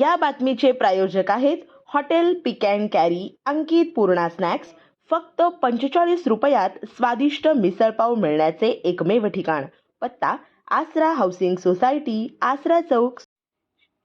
या बातमीचे प्रायोजक आहेत hotel pick and carry Ankit Purna snacks. फक्त पंचेचाळीस रुपयात स्वादिष्ट मिसळपाव मिळण्याचे एकमेव ठिकाण. पत्ता आसरा हाऊसिंग सोसायटी आसरा चौक.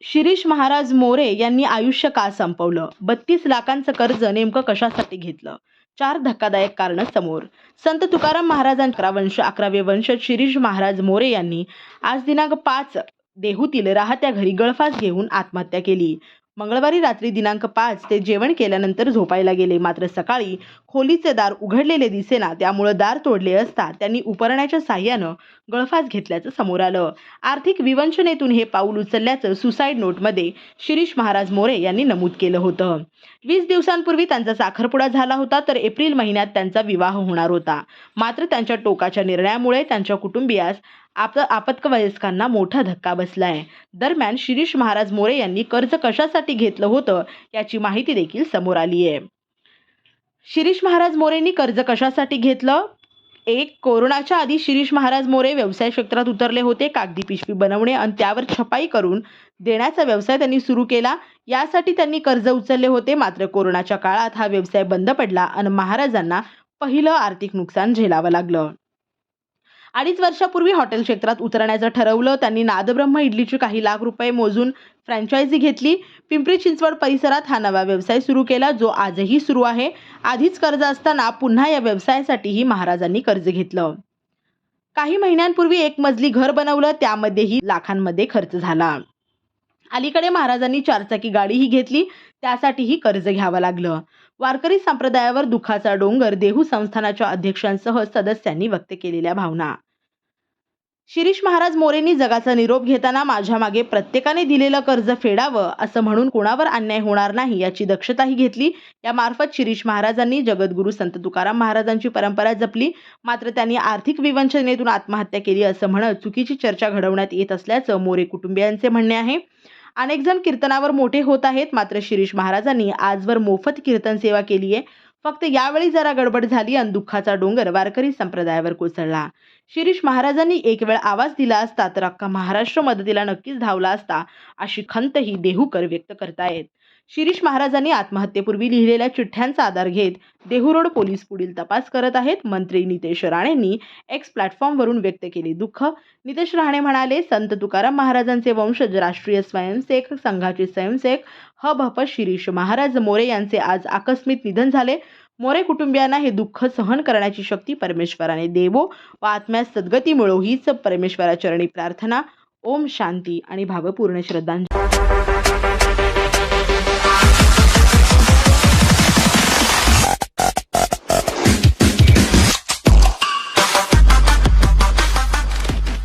शिरीष महाराज मोरे यांनी आयुष्य का संपवलं. बत्तीस लाखांचं कर्ज नेमकं कशासाठी घेतलं? चार धक्कादायक कारणं समोर. संत तुकाराम महाराजांकरा वंश अकरावे वंशज शिरीष महाराज मोरे यांनी आज दिनांक पाच देहूतील राहत्या घरी गळफास घेऊन आत्महत्या केली. मंगळवारी रात्री दिनांक पाच ते जेवण केल्यानंतर झोपायला गेले. मात्र सकाळी खोलीचे दार उघडलेले दिसेना त्यामुळं दार तोडले असता त्यांनी उपरण्याच्या साह्यानं गळफास घेतल्याचं समोर आलं. आर्थिक विवंचनेतून हे पाऊल उचलल्याचं सुसाईड नोटमध्ये शिरीष महाराज मोरे यांनी नमूद केलं होतं. वीस दिवसांपूर्वी त्यांचा साखरपुडा झाला होता तर एप्रिल महिन्यात त्यांचा विवाह होणार होता. मात्र त्यांच्या टोकाच्या निर्णयामुळे त्यांच्या कुटुंबियास आप आपत्कवयस्कांना मोठा धक्का बसला आहे दरम्यान शिरीष महाराज मोरे यांनी कर्ज कशासाठी घेतलं होतं याची माहिती देखील समोर आली आहे शिरीष महाराज मोरेंनी कर्ज कशासाठी घेतलं? एक कोरोनाच्या आधी शिरीष महाराज मोरे व्यवसाय क्षेत्रात उतरले होते कागदी पिशवी बनवणे आणि त्यावर छपाई करून देण्याचा व्यवसाय त्यांनी सुरू केला. यासाठी त्यांनी कर्ज उचलले होते मात्र कोरोनाच्या काळात हा व्यवसाय बंद पडला आणि महाराजांना पहिलं आर्थिक नुकसान झेलावं लागलं. अडीच वर्षापूर्वी हॉटेल क्षेत्रात उतरण्याचं ठरवलं. त्यांनी नादब्रह्म इडलीची काही लाख रुपये मोजून फ्रँचायझी घेतली. पिंपरी चिंचवड परिसरात हा नवा व्यवसाय सुरू केला जो आजही सुरू आहे. आधीच कर्ज असताना पुन्हा या व्यवसायासाठीही महाराजांनी कर्ज घेतलं. काही महिन्यांपूर्वी एक मजली घर बनवलं त्यामध्येही लाखांमध्ये खर्च झाला. अलीकडे महाराजांनी चारचाकी गाडीही घेतली त्यासाठीही कर्ज घ्यावं लागलं. वारकरी संप्रदायावर दुखाचा डोंगर देहू संस्थानाच्या अध्यक्षांसह सदस्यांनी व्यक्त केलेल्या भावना. शिरीष महाराज मोरेंनी जगाचा निरोप घेताना माझ्या मागे प्रत्येकाने दिलेलं कर्ज फेडावं असं म्हणून कोणावर अन्याय होणार नाही याची दक्षताही घेतली. यामार्फत शिरीष महाराजांनी जगद्गुरू संत तुकाराम महाराजांची परंपरा जपली. मात्र त्यांनी आर्थिक विवंचनेतून आत्महत्या केली असं म्हणत चुकीची चर्चा घडवण्यात येत असल्याचं मोरे कुटुंबियांचे म्हणणे आहे. अनेक जण कीर्तनावर मोठे होत आहेत. मात्र शिरीष महाराजांनी आजवर मोफत कीर्तन सेवा केली आहे. फक्त यावेळी जरा गडबड झाली आणि दुःखाचा डोंगर वारकरी संप्रदायावर कोसळला. शिरीष महाराजांनी एक वेळ आवाज दिला असता तर अख्खा महाराष्ट्र मदतीला नक्कीच धावला असता अशी खंतही देहूकर व्यक्त करतायत. शिरीष महाराजांनी आत्महत्येपूर्वी लिहिलेल्या चिठ्ठ्यांचा आधार घेत देहू रोड पोलीस पुढील तपास करत आहेत. मंत्री नितेश राणेंनी एक्स प्लॅटफॉर्मवरून व्यक्त केले दुःख. नितेश राणे म्हणाले संत तुकाराम महाराजांचे वंशज राष्ट्रीय स्वयंसेवक संघाचे स्वयंसेवक ह भप शिरीष महाराज मोरे यांचे आज आकस्मिक निधन झाले. मोरे कुटुंबियांना हे दुःख सहन करण्याची शक्ती परमेश्वराने देवो व आत्म्यास सद्गती मिळो हीच परमेश्वराचरणी प्रार्थना. ओम शांती आणि भावपूर्ण श्रद्धांजली.